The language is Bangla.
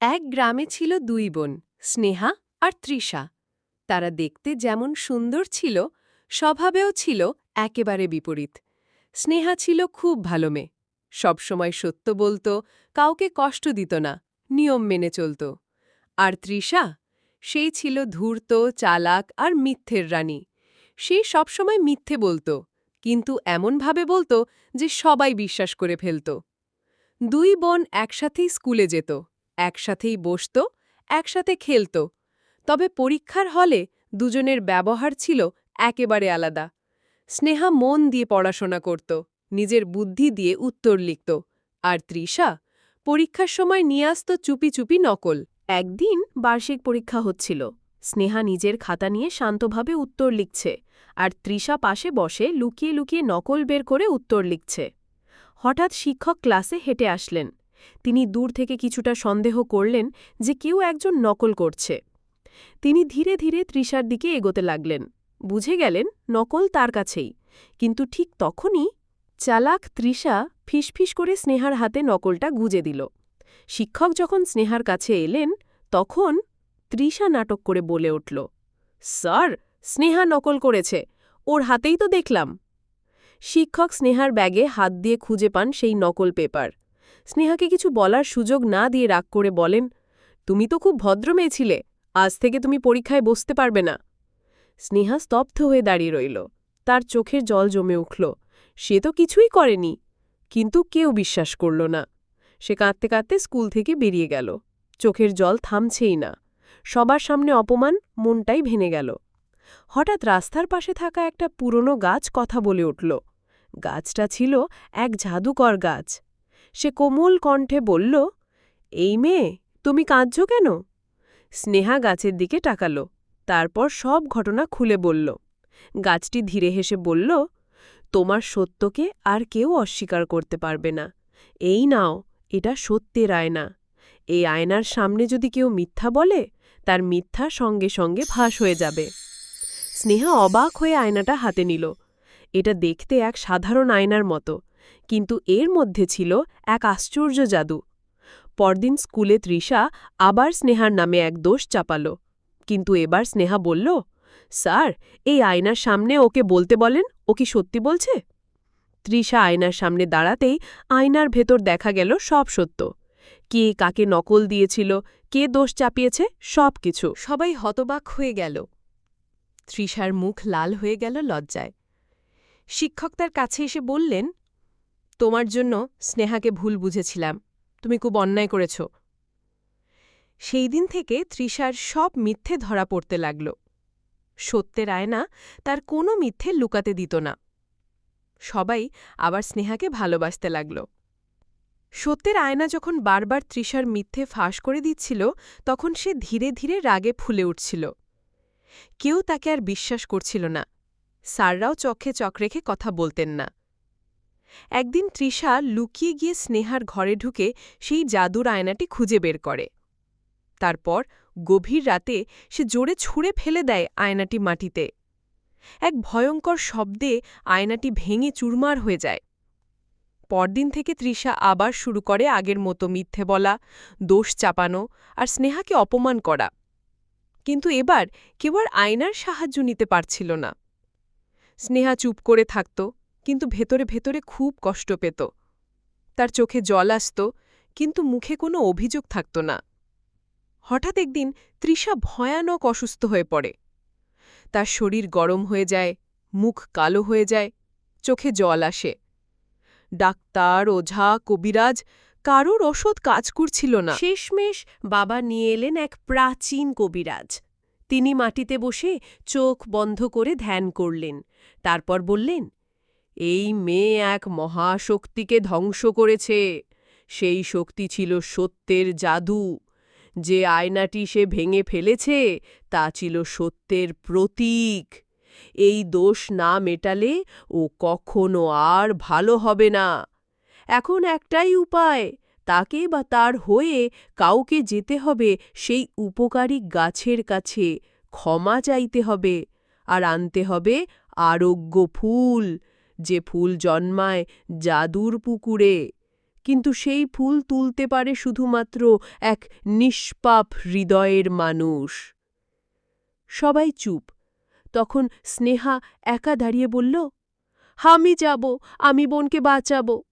এক গ্রামে ছিল দুই বোন, স্নেহা আর তৃষা। তারা দেখতে যেমন সুন্দর ছিল, স্বভাবেও ছিল একেবারে বিপরীত। স্নেহা ছিল খুব ভালো মেয়ে। সবসময় সত্য বলত, কাউকে কষ্ট দিত না, নিয়ম মেনে চলত। আর তৃষা সেই ছিল ধূর্ত, চালাক আর মিথ্যের রানী। সে সবসময় মিথ্যে বলত, কিন্তু এমনভাবে বলতো যে সবাই বিশ্বাস করে ফেলত। দুই বোন একসাথেই স্কুলে যেত। একসাথেই বসত, একসাথে খেলত। তবে পরীক্ষার হলে দুজনের ব্যবহার ছিল একেবারে আলাদা। স্নেহা মন দিয়ে পড়াশোনা করত, নিজের বুদ্ধি দিয়ে উত্তর লিখত। আর তৃষা পরীক্ষার সময় নিয়ে আসত চুপি চুপি নকল। একদিন বার্ষিক পরীক্ষা হচ্ছিল। স্নেহা নিজের খাতা নিয়ে শান্তভাবে উত্তর লিখছে আর তৃষা পাশে বসে লুকিয়ে লুকিয়ে নকল বের করে উত্তর লিখছে। হঠাৎ শিক্ষক ক্লাসে হেঁটে আসলেন। তিনি দূর থেকে কিছুটা সন্দেহ করলেন যে কেউ একজন নকল করছে। তিনি ধীরে ধীরে তৃষার দিকে এগোতে লাগলেন। বুঝে গেলেন নকল তার কাছেই। কিন্তু ঠিক তখনই চালাক তৃষা ফিসফিস করে স্নেহার হাতে নকলটা গুজে দিল। শিক্ষক যখন স্নেহার কাছে এলেন, তখন তৃষা নাটক করে বলে উঠল, স্যার, স্নেহা নকল করেছে। ওর হাতেই তো দেখলাম। শিক্ষক স্নেহার ব্যাগে হাত দিয়ে খুঁজে পান সেই নকল পেপার। স্নেহাকে কিছু বলার সুযোগ না দিয়ে রাগ করে বলেন, তুমি তো খুব ভদ্র মেয়ে ছিলে, আজ থেকে তুমি পরীক্ষায় বসতে পারবে না। স্নেহা স্তব্ধ হয়ে দাঁড়িয়ে রইল। তার চোখের জল জমে উঠল। সে তো কিছুই করেনি, কিন্তু কেউ বিশ্বাস করল না। সে কাঁদতে কাঁদতে স্কুল থেকে বেরিয়ে গেল। চোখের জল থামছেই না। সবার সামনে অপমান, মনটাই ভেঙে গেল। হঠাৎ রাস্তার পাশে থাকা একটা পুরনো গাছ কথা বলে উঠল। গাছটা ছিল এক জাদুকর গাছ। সে কোমল কণ্ঠে বলল, এই মেয়ে, তুমি কাঁদছ কেন? স্নেহা গাছের দিকে টাকাল তারপর সব ঘটনা খুলে বলল। গাছটি ধীরে হেসে বলল, তোমার সত্যকে আর কেউ অস্বীকার করতে পারবে না। এই নাও, এটা সত্যের আয়না। এই আয়নার সামনে যদি কেউ মিথ্যা বলে, তার মিথ্যা সঙ্গে সঙ্গে ফাঁস হয়ে যাবে। স্নেহা অবাক হয়ে আয়নাটা হাতে নিল। এটা দেখতে এক সাধারণ আয়নার মতো। কিন্তু এর মধ্যে ছিল এক আশ্চর্য জাদু। পরদিন স্কুলে তৃষা আবার স্নেহার নামে এক দোষ চাপাল। কিন্তু এবার স্নেহা বলল, স্যার, এই আয়নার সামনে ওকে বলতে বলেন? ও কি সত্যি বলছে? তৃষা আয়নার সামনে দাঁড়াতেই আয়নার ভেতর দেখা গেল সব সত্য। কে কাকে নকল দিয়েছিল, কে দোষ চাপিয়েছে, সব কিছু। সবাই হতবাক হয়ে গেল। তৃষার মুখ লাল হয়ে গেল লজ্জায়। শিক্ষক তার কাছে এসে বললেন তোমার জন্য স্নেহাকে ভুল বুঝেছিলাম। তুমি খুব অন্যায় করেছ। সেই দিন থেকে তৃষার সব মিথ্যে ধরা পড়তে লাগল। সত্যের আয়না তার কোনো মিথ্যে লুকাতে দিত না। সবাই আবার স্নেহাকে ভালোবাসতে লাগল। সত্যের আয়না যখন বারবার তৃষার মিথ্যে ফাঁস করে দিচ্ছিল, তখন সে ধীরে ধীরে রাগে ফুলে উঠছিল। কেউ তাকে আর বিশ্বাস করছিল না। স্যাররাও চক্ষে চক রেখে কথা বলতেন না। একদিন তৃষা লুকিয়ে গিয়ে স্নেহার ঘরে ঢুকে সেই জাদুর আয়নাটি খুঁজে বের করে। তারপর গভীর রাতে সে জোরে ছুঁড়ে ফেলে দেয় আয়নাটি মাটিতে। এক ভয়ঙ্কর শব্দে আয়নাটি ভেঙে চুরমার হয়ে যায়। পরদিন থেকে তৃষা আবার শুরু করে আগের মতো মিথ্যে বলা, দোষ চাপানো আর স্নেহাকে অপমান করা। কিন্তু এবার কেউ আর আয়নার সাহায্য নিতে পারছিল না। স্নেহা চুপ করে থাকত। কিন্তু ভেতরে ভেতরে খুব কষ্ট পেত। তার চোখে জল আসত, কিন্তু মুখে কোনো অভিযোগ থাকত না। হঠাৎ একদিন তৃষা ভয়ানক অসুস্থ হয়ে পড়ে। তার শরীর গরম হয়ে যায়, মুখ কালো হয়ে যায়, চোখে জল আসে। ডাক্তার, ওঝা, কবিরাজ, কারোর ওষুধ কাজ করছিল না। শেষমেশ বাবা নিয়ে এলেন এক প্রাচীন কবিরাজ। তিনি মাটিতে বসে চোখ বন্ধ করে ধ্যান করলেন। তারপর বললেন এই মেয়ে এক মহাশক্তিকে ধ্বংস করেছে। সেই শক্তি ছিল সত্যের জাদু। যে আয়নাটি সে ভেঙে ফেলেছে, তা ছিল সত্যের প্রতীক। এই দোষ না মেটালে ও কখনো আর ভালো হবে না। এখন একটাই উপায়, তাকে বা তার হয়ে কাউকে যেতে হবে সেই উপকারী গাছের কাছে। ক্ষমা চাইতে হবে, আর আনতে হবে আরোগ্য ফুল। যে ফুল জন্মায় জাদুর পুকুরে। কিন্তু সেই ফুল তুলতে পারে শুধুমাত্র এক নিষ্পাপ হৃদয়ের মানুষ। সবাই চুপ। তখন স্নেহা একা দাঁড়িয়ে বলল, আমি যাব, আমি বোনকে বাঁচাবো।